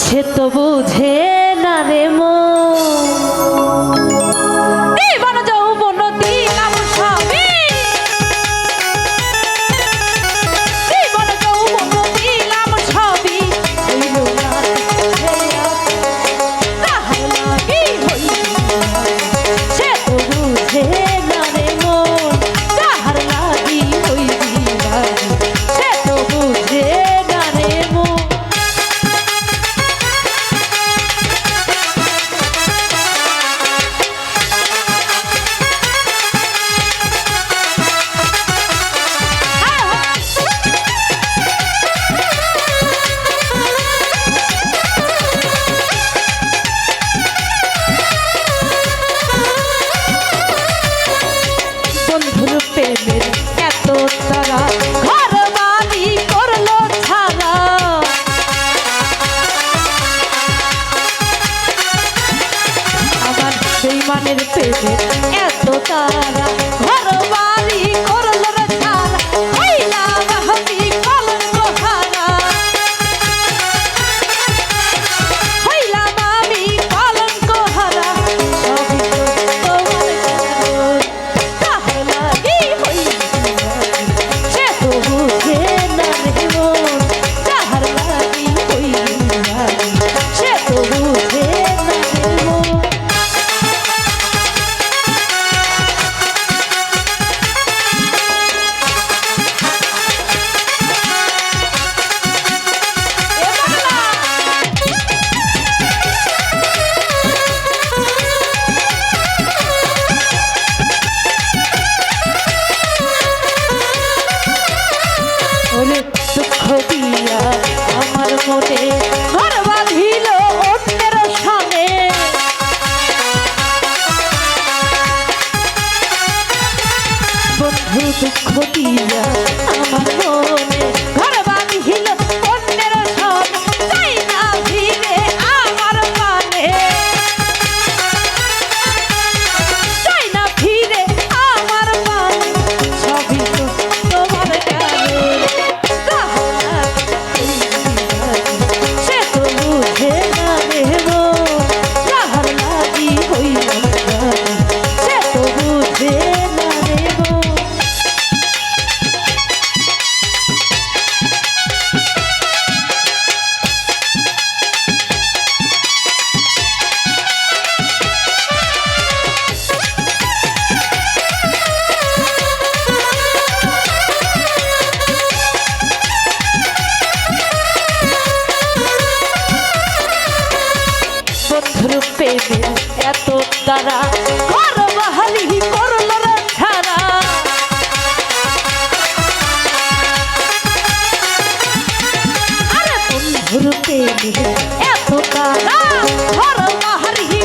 সে তো বোঝে তারা ঘর বাহালি করল এত তারা ঘর বাহালি